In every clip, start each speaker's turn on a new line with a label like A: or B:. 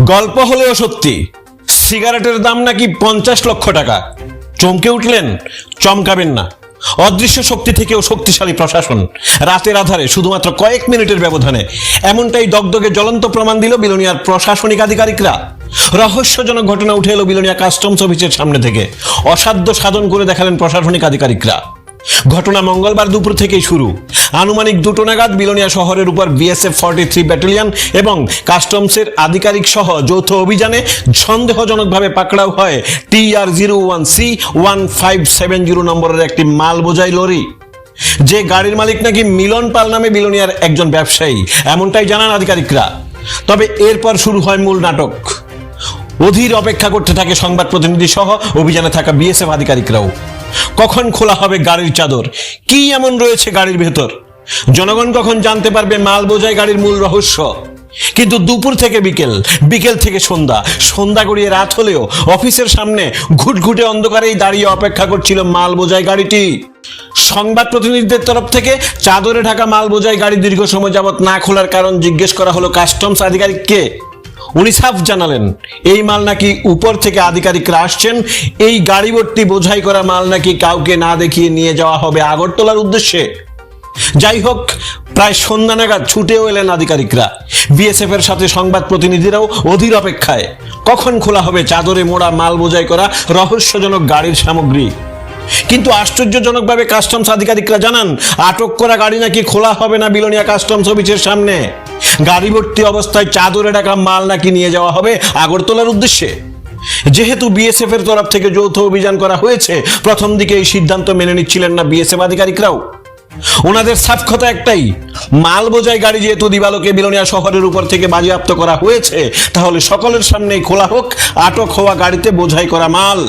A: গল্প হলেও সত্যি। সিগারেটের দাম নাকি পঞ্চাশ লক্ষ টাকা। চমকে উঠলেন, চমকাবেন না। অদৃশ্য শক্তি থেকেও শক্তিশালী প্রশাসন। রাতের আধারে শুধুমাত্র কয়েক মিনিটের ব্যবধানে এমনটাই দগদগে জ্বলন্ত প্রমাণ দিল বিলোনিয়ার প্রশাসনিক আধিকারিকরা। রহস্যজনক ঘটনা উঠে এলো বিলোনিয়া কাস্টমস অফিসের সামনে থেকে। অসাধ্য সাধন করে দেখালেন প্রশাসনিক আধিকারিকরা। ঘটনা মঙ্গলবার দুপুর থেকেই শুরু। আনুমানিক দুটো নাগাদ বিলোনিয়া শহরের উপর বিএসএফ ফর্টি থ্রি ব্যাটালিয়ন এবং কাস্টমসের আধিকারিক সহ যৌথ অভিযানে সন্দেহজনকভাবে পাকড়াও হয় T R zero one C one five seven zero নম্বরের একটি মাল বোঝাই লরি। যে গাড়ির মালিক নাকি মিলন পাল নামে বিলোনিয়ার একজন ব্যবসায়ী, এমনটাই জানান আধিকারিকরা। তবে এরপর শুরু হয় মূল নাটক। অধীর অপেক্ষা করতে থাকে সংবাদ প্রতিনিধি সহ অভিযানে থাকা বিএসএফ আধিকারিকরাও। কখন খোলা হবে গাড়ির চাদর? কি এমন রয়েছে গাড়ির ভেতর? জনগণ কখন জানতে পারবে মাল বোঝাই গাড়ির মূল রহস্য? কিন্তু দুপুর থেকে বিকেল বিকেল থেকে সন্ধ্যা সন্ধ্যা গড়িয়ে রাত হলেও অফিসের সামনে ঘুটঘুটে অন্ধকারেই দাঁড়িয়ে অপেক্ষা করছিল মাল বোঝাই গাড়িটি। সংবাদ প্রতিনিধিদের তরফ থেকে চাদরে ঢাকা মাল বোঝাই গাড়ি দীর্ঘ সময় যাবত না খোলার কারণ জিজ্ঞেস করা হলো কাস্টমস আধিকারিককে। উনি সাফ জানালেন, এই মাল নাকি উপর থেকে আধিকারিকরা আসছেন, এই গাড়ি ভর্তি বোঝাই করা মাল নাকি কাউকে না দেখিয়ে নিয়ে যাওয়া হবে আগরতলার উদ্দেশ্যে। যাই হোক, প্রায় সন্ধ্যা নাগাদ ছুটেও এলেন আধিকারিকরা। বিএসএফ এর সাথে সংবাদ প্রতিনিধিরাও অধীর অপেক্ষায়। কখন খোলা হবে চাদরে মোড়া মাল বোঝাই করা রহস্যজনক গাড়ির সামগ্রী? কিন্তু আশ্চর্যজনকভাবে কাস্টমস আধিকারিকরা জানান, আটক করা গাড়ি নাকি খোলা হবে না বিলোনিয়া কাস্টমস অফিসের সামনে। গাড়ি ভর্তি অবস্থায় চাদরে রাখা মাল নাকি নিয়ে যাওয়া হবে আগরতলার উদ্দেশ্যে? যেহেতু বিএসএফ এর তরফ থেকে যৌথ অভিযান করা হয়েছে, প্রথম দিকে এই সিদ্ধান্ত মেনে নিচ্ছিলেন না বিএসএফ আধিকারিকরাও। ওনাদের কথা একটাই, মাল বোঝাই গাড়ি যেহেতু দিবালোকে বিলোনিয়া শহরের উপর থেকে বাজেয়াপ্ত করা হয়েছে, তাহলে সকলের সামনেই খোলা হোক, আটক হওয়া গাড়িতে বোঝাই করা মাল।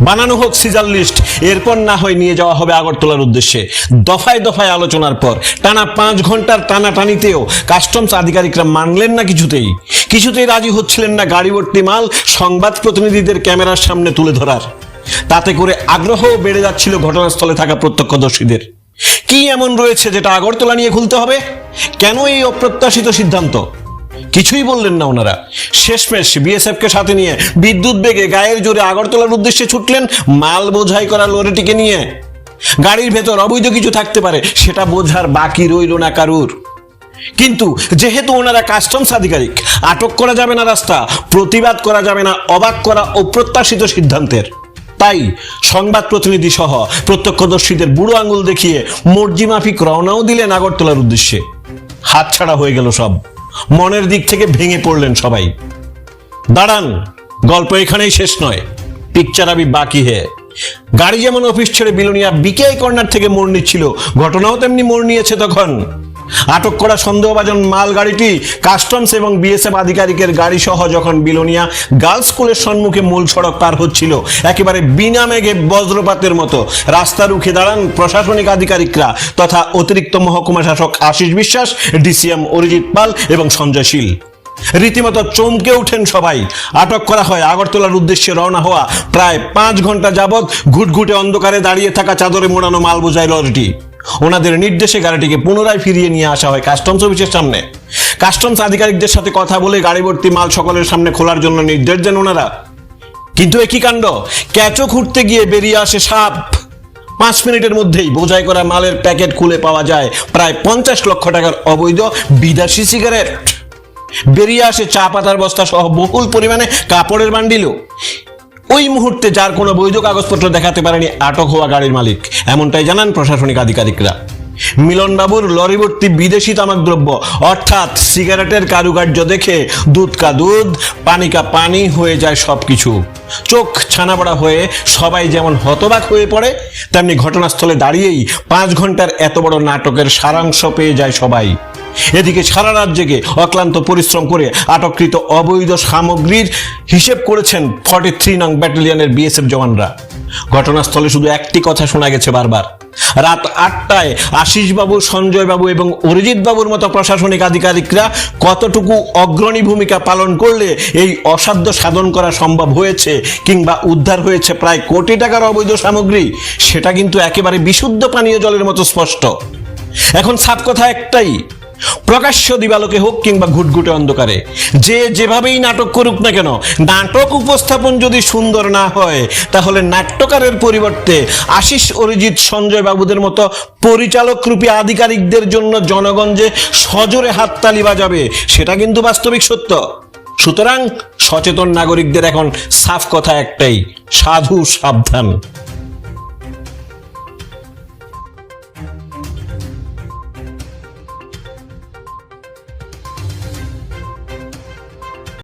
A: বানানো হোক সিজার লিস্ট, এরপর না হয় নিয়ে যাওয়া হবে আগরতলার উদ্দেশ্যে। দফায় দফায় আলোচনার পর, টানা পাঁচ ঘণ্টার টানা টানিতেও কাস্টমস আধিকারিকরা মানলেন না কিছুতেই। কিছুতেই রাজি হচ্ছিলেন না গাড়ি ভর্তি মাল সংবাদ প্রতিনিধিদের ক্যামেরার সামনে তুলে ধরার। তাতে করে আগ্রহ বেড়ে যাচ্ছিল ঘটনাস্থলে থাকা প্রত্যক্ষদর্শীদের। কি এমন রয়েছে যেটা আগরতলা নিয়ে খুলতে হবে? কেন এই অপ্রত্যাশিত সিদ্ধান্ত? কিছুই বললেন না ওনারা। শেষমেশ বিএসএফ কে সাথে নিয়ে বিদ্যুৎ বেগে গায়ের জোরে আগরতলার উদ্দেশ্যে ছুটলেন মাল বোঝাই করা লরিটিকে নিয়ে। গাড়ির ভেতর অবৈধ কিছু থাকতে পারে, সেটা বোঝার বাকি রইল না কারুর। কিন্তু যেহেতু ওনারা কাস্টমস আধিকারিক, আটক করা যাবে না রাস্তা, প্রতিবাদ করা যাবে না অবাক করা অপ্রত্যাশিত সিদ্ধান্তের। তাই সংবাদ প্রতিনিধি সহ প্রত্যক্ষদর্শীদের বুড়ো আঙুল দেখিয়ে মর্জি মাফিক রওনাও দিলেন আগরতলার উদ্দেশ্যে। হাতছাড়া হয়ে গেল সব। মনের দিক থেকে ভেঙে পড়লেন সবাই। দাঁড়ান, গল্প এখানেই শেষ নয়। পিকচার আমি বাকি হে। গাড়ি যেমন অফিস ছেড়ে বিলোনিয়া বিকেআই কর্নার থেকে মোড় নিচ্ছিল, ঘটনাও তেমনি মোড় নিয়েছে তখন। আটক করা সন্দেহভাজন মাল গাড়িটি কাস্টমস এবং বিএসএফ আধিকারিকের গাড়ি সহ যখন বিলোনিয়া গার্লস স্কুলের সম্মুখে মূল সড়ক পার হচ্ছিল, একেবারে বিনা মেঘে বজ্রপাতের মতো। রাস্তা রুখে দাঁড়ান প্রশাসনিক আধিকারিকরা তথা অতিরিক্ত মহকুমা শাসক আশিস বিশ্বাস, ডিসিএম অরিজিৎ পাল এবং সঞ্জয় শীল। রীতিমতো চমকে ওঠেন সবাই। আটক করা হয় আগরতলার উদ্দেশ্যে রওনা হওয়া প্রায় পাঁচ ঘণ্টা যাবৎ ঘুটঘুটে অন্ধকারে দাঁড়িয়ে থাকা চাদরে মোড়ানো মাল বোঝাই লরিটি। ওনাদের নির্দেশে গাড়িটিকে পুনরায় ফিরিয়ে নিয়ে আসা হয় কাস্টমস অফিসের সামনে। কাস্টমস আধিকারিকদের সাথে কথা বলে গাড়ি ভর্তি মাল সকলের সামনে খোলার জন্য নির্দেশ দেন ওনারা। কিন্তু একই কাণ্ড? ক্যাচো খুঁড়তে গিয়ে বেরিয়ে আসে সাপ। পাঁচ মিনিটের মধ্যেই বোঝাই করা মালের প্যাকেট খুলে পাওয়া যায় প্রায় পঞ্চাশ লক্ষ টাকার অবৈধ বিদেশি সিগারেট। বেরিয়ে আসে চা পাতার বস্তা সহ বহুল পরিমাণে কাপড়ের বান্ডিলও। ওই মুহূর্তে যার কোনো বৈধ কাগজপত্র দেখাতে পারেনি, আটক হওয়া গাড়ির মালিক। এমনটাই জানান প্রশাসনিক আধিকারিকরা। মিলনবাবুর লরিভর্তি বিদেশি তামাক দ্রব্য অর্থাৎ সিগারেটের কারুকার্য দেখে দুধ কা দুধ, পানি কা পানি হয়ে যায় সব কিছু চোখ ছানাবড়া হয়ে সবাই যেমন হতবাক হয়ে পড়ে, তেমনি ঘটনাস্থলে দাঁড়িয়েই পাঁচ ঘণ্টার এত বড় নাটকের সারাংশ পেয়ে যায় সবাই। এদিকে সারা রাত জেগে অক্লান্ত পরিশ্রম করে আটককৃত অবৈধ সামগ্রীর হিসেব করেছেন ফর্টি থ্রি নং ব্যাটালিয়নের বিএসএফ জওয়ানরা। ঘটনাস্থলে শুধু একটি কথা শোনা গেছে বারবার। রাত আটটায় আশিস বাবু সঞ্জয় বাবু এবং অরিজিৎ বাবুর মতো প্রশাসনিক আধিকারিকরা কতটুকু অগ্রণী ভূমিকা পালন করলে এই অসাধ্য সাধন করা সম্ভব হয়েছে কিংবা উদ্ধার হয়েছে প্রায় কোটি টাকার অবৈধ সামগ্রী, সেটা কিন্তু একেবারে বিশুদ্ধ পানীয় জলের মতো স্পষ্ট। এখন সাত কথা একটাই? প্রকাশ্য দিবালোকে হোক কিংবা ঘুটঘুটে অন্ধকারে, যে যেভাবেই নাটক করুক না কেন, নাটক উপস্থাপন যদি সুন্দর না হয়, তাহলে নাট্যকারের পরিবর্তে আশিস অরিজিৎ সঞ্জয় বাবুদের মতো পরিচালক রূপী আধিকারিকদের জন্য জনগণ যে সজোরে হাততালি বাজাবে, সেটা কিন্তু বাস্তবিক সত্য। সুতরাং সচেতন নাগরিকদের এখন সাফ কথা একটাই, সাধু সাবধান।